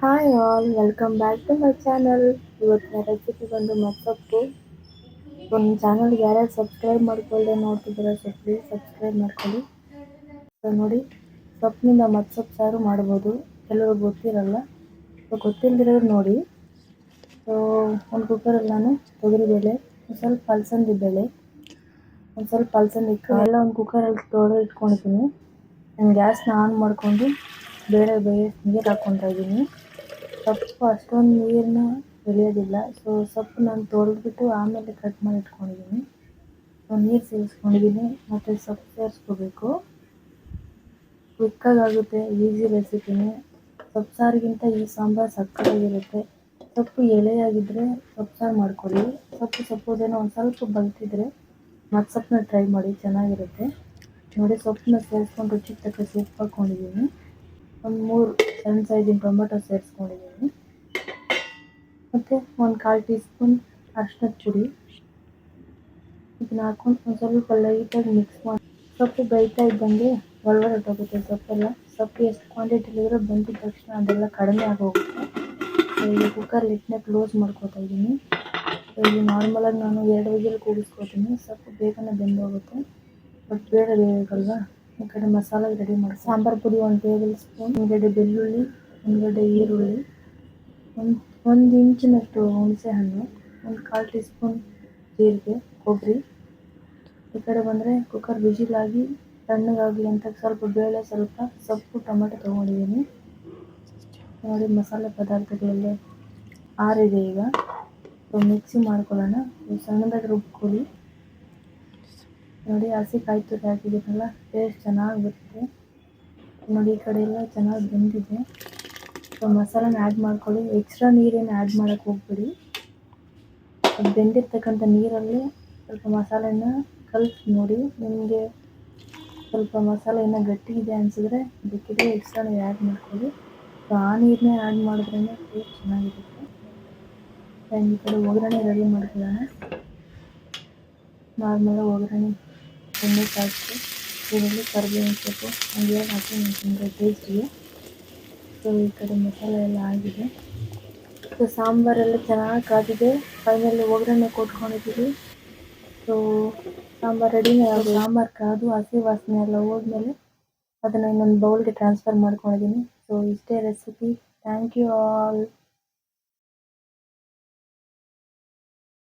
Hi all welcome back to my channel ಇವತ್ತಿನ recipe ಬಂದು ಮತ್ತೊಪ್ಪು ಒಂದು ಚಾನಲ್ಗೆ ಯಾರ್ಯಾರು ಸಬ್ಸ್ಕ್ರೈಬ್ ಮಾಡ್ಕೊಳ್ಳಿ ನೋಡ್ತಿದ್ದೀರ ಸೊ ಪ್ಲೀಸ್ ಸಬ್ಸ್ಕ್ರೈಬ್ ಮಾಡ್ಕೊಳ್ಳಿ. ಸೊ ನೋಡಿ, ಸೊಪ್ಪಿನಿಂದ ಮತ್ತೊಪ್ಪು ಸಾರು ಮಾಡ್ಬೋದು. ಕೆಲವರು ಗೊತ್ತಿರಲ್ಲ. ಸೊ ಗೊತ್ತಿಲ್ಲದಿರೋರು ನೋಡಿ. ಸೊ ಒಂದು ಕುಕ್ಕರಲ್ಲಿ ನಾನು ತೊಗರಿಬೇಳೆ, ಒಂದು ಸ್ವಲ್ಪ ಅಲಸಂದಿ ಬೇಳೆ, ಒಂದು ಸ್ವಲ್ಪ ಅಲಸಂದಿ ಎಲ್ಲ ಒಂದು ಕುಕ್ಕರಲ್ಲಿ ತೊಡೆ ಇಟ್ಕೊಂಡಿದ್ದೀನಿ. ನಾನು ಗ್ಯಾಸ್ನ ಆನ್ ಮಾಡಿಕೊಂಡು ಬೇಳೆ ಬೇಳೆ ನೀರು ಹಾಕ್ಕೊತಾ ಇದ್ದೀನಿ ಸೊಪ್ಪು ಅಷ್ಟೊಂದು ನೀರನ್ನ ಬೆಳೆಯೋದಿಲ್ಲ. ಸೊ ಸೊಪ್ಪು ನಾನು ತೊಳೆದ್ಬಿಟ್ಟು ಆಮೇಲೆ ಕಟ್ ಮಾಡಿ ಇಟ್ಕೊಂಡಿದ್ದೀನಿ ಸೊ ನೀರು ಸೇರಿಸ್ಕೊಂಡಿದ್ದೀನಿ ಮತ್ತು ಸೊಪ್ಪು ಸೇರಿಸ್ಕೋಬೇಕು. ಕ್ವಿಕ್ಕಾಗಿ ಆಗುತ್ತೆ ಈಸಿ ರೆಸಿಪಿನೇ ಸೊಪ್ಪು ಸಾರಿಗಿಂತ ಈ ಸಾಂಬಾರು ಸಕ್ಕತ್ತಾಗಿರುತ್ತೆ. ಸೊಪ್ಪು ಎಳೆಯಾಗಿದ್ದರೆ ಸೊಪ್ಪು ಸಾರು ಮಾಡ್ಕೊಳ್ಳಿ. ಸೊಪ್ಪು ಸೊಪ್ಪುದೇನೋ ಒಂದು ಸ್ವಲ್ಪ ಬಲ್ತಿದ್ರೆ ಮತ್ತು ಸೊಪ್ಪನ್ನ ಟ್ರೈ ಮಾಡಿ, ಚೆನ್ನಾಗಿರುತ್ತೆ. ನೋಡಿ, ಸೊಪ್ಪನ್ನ ಸೇರಿಸ್ಕೊಂಡು ರುಚಿಗೆ ತಕ್ಕ ಸೊಪ್ಪು ಹಾಕ್ಕೊಂಡಿದ್ದೀನಿ ಒಂದು ಮೂರು ಸಣ್ಣ ಸೈಜಿನ ಟೊಮೆಟೊ ಸೇರಿಸ್ಕೊಂಡಿದ್ದೀನಿ ಮತ್ತು ಒಂದು ಕಾಲು ಟೀ ಸ್ಪೂನ್ ಅರ್ಶಿನದ ಪುಡಿ. ಇದನ್ನ ಹಾಕೊಂಡು ಒಂದು ಸ್ವಲ್ಪ ಲೈಟಾಗಿ ಮಿಕ್ಸ್ ಮಾಡಿ, ಸೊಪ್ಪು ಬೇಯ್ತಾ ಇದ್ದಂಗೆ ಒಳಗಡೆ ಹೊಟ್ಟೋಗುತ್ತೆ ಸೊಪ್ಪೆಲ್ಲ. ಸೊಪ್ಪು ಎಷ್ಟು ಕ್ವಾಂಟಿಟಿಲಿದ್ರೆ ಬಂದಿದ್ದ ತಕ್ಷಣ ಅದೆಲ್ಲ ಕಡಿಮೆ ಆಗೋಗುತ್ತೆ. ಈಗ ಕುಕ್ಕರ್ ಲಿಟ್ನ ಕ್ಲೋಸ್ ಮಾಡ್ಕೊತಾ ಇದ್ದೀನಿ. ಇಲ್ಲಿ ನಾರ್ಮಲಾಗಿ ನಾನು ಎರಡು ವಿಜಿಲ್ ಕೂಗಿಸ್ಕೊತೀನಿ ಸೊಪ್ಪು ಬೇಗನೆ ಬೆಂದೋಗುತ್ತೆ. ಬಟ್ ಬೇಡ ಬೇಕಲ್ವಾ ಈ ಕಡೆ ಮಸಾಲೆ ರೆಡಿ ಮಾಡಿ ಸಾಂಬಾರು ಪುಡಿ ಒಂದು ಟೇಬಲ್ ಸ್ಪೂನ್ ಒಂದೆರಡು ಬೆಳ್ಳುಳ್ಳಿ ಒಂದೆರಡು ಈರುಳ್ಳಿ, ಒಂದು ಒಂದು ಇಂಚಿನಷ್ಟು ಹುಣಸೆ ಹಣ್ಣು ಒಂದು ಕಾಲು ಟೀ ಸ್ಪೂನ್ ಜೀರಿಗೆ, ಕೊಬ್ಬರಿ. ಈ ಕಡೆ ಬಂದರೆ ಕುಕ್ಕರ್ ವಿಶಿಲಾಗಿ ತಣ್ಣಗಾಗಲಿ ಅಂತ ಸ್ವಲ್ಪ ಬೇಳೆ, ಸ್ವಲ್ಪ ಸೊಪ್ಪು, ಟೊಮೆಟೊ ತೊಗೊಂಡಿದ್ದೀನಿ. ನೋಡಿ, ಮಸಾಲೆ ಪದಾರ್ಥಗಳೆಲ್ಲ ಆರಿದೆ ಈಗ. ಮಿಕ್ಸಿ ಮಾಡ್ಕೊಳ್ಳೋಣ. ಸಣ್ಣದಾಗಿ ರುಬ್ಕೊಳ್ಳಿ. ನೋಡಿ, ಹಸಿ ಕಾಯಿ ತುರಿ ಹಾಕಿದ್ದೀನಲ್ಲ ಟೇಸ್ಟ್ ಚೆನ್ನಾಗಿ ಬರುತ್ತೆ. ನೋಡಿ, ಈ ಕಡೆ ಎಲ್ಲ ಚೆನ್ನಾಗಿ ಬೆಂದಿದೆ. ಮಸಾಲಾನ ಆ್ಯಡ್ ಮಾಡ್ಕೊಳ್ಳಿ. ಎಕ್ಸ್ಟ್ರಾ ನೀರೇನು ಆ್ಯಡ್ ಮಾಡೋಕ್ಕೆ ಹೋಗ್ಬೇಡಿ. ಅದು ಬೆಂದಿರ್ತಕ್ಕಂಥ ನೀರಲ್ಲಿ ಸ್ವಲ್ಪ ಮಸಾಲೆನ ಕಲಿಸಿ ನೋಡಿ. ನಿಮಗೆ ಸ್ವಲ್ಪ ಮಸಾಲೆ ಗಟ್ಟಿ ಇದೆ ಅನಿಸಿದ್ರೆ ಬೇಕಿದ್ರೆ ಎಕ್ಸ್ಟ್ರಾ ನೀರು ಆ್ಯಡ್ ಮಾಡ್ಕೊಳ್ಳಿ. ಸೊ ಆ ನೀರನ್ನೇ ಆ್ಯಡ್ ಮಾಡಿದ್ರೇ ಟೇಸ್ಟ್ ಚೆನ್ನಾಗಿರುತ್ತೆ. ಈ ಕಡೆ ಒಗ್ಗರಣೆ ರೆಡಿ ಮಾಡ್ಕೊಳ್ಳೋಣ. ನಾರ್ಮಲಾಗಿ ಒಗ್ಗರಣೆ ಎಣ್ಣೆ ಸಾಸಿವೆ ಇದರಲ್ಲಿ ಕರಿಬೇವಿನ ಸೊಪ್ಪು, ಹಂಗೆ ಹಾಕಿ ಟೇಸ್ಟಿಗೆ ಸೊ ಈ ಕಡೆ ಮಸಾಲೆ ಎಲ್ಲ ಆಗಿದೆ. ಸೊ ಸಾಂಬಾರೆಲ್ಲ ಚೆನ್ನಾಗಿ ಕಾದಿದೆ ಫೈನಲಿ ಒಗ್ಗರಣೆ ಕೊಟ್ಕೊಂಡಿದ್ದೀವಿ ಸೊ ಸಾಂಬಾರು ರೆಡಿನೇ ಆಗೋದು. ಸಾಂಬಾರು, ಕಾದು, ಹಸಿ ವಾಸನೆ ಎಲ್ಲ ಹೋದ್ಮೇಲೆ ಅದನ್ನು ಇನ್ನೊಂದು ಬೌಲ್ಗೆ ಟ್ರಾನ್ಸ್ಫರ್ ಮಾಡ್ಕೊಂಡಿದ್ದೀನಿ ಸೊ ಇಷ್ಟೇ ರೆಸಿಪಿ ಥ್ಯಾಂಕ್ ಯು ಆಲ್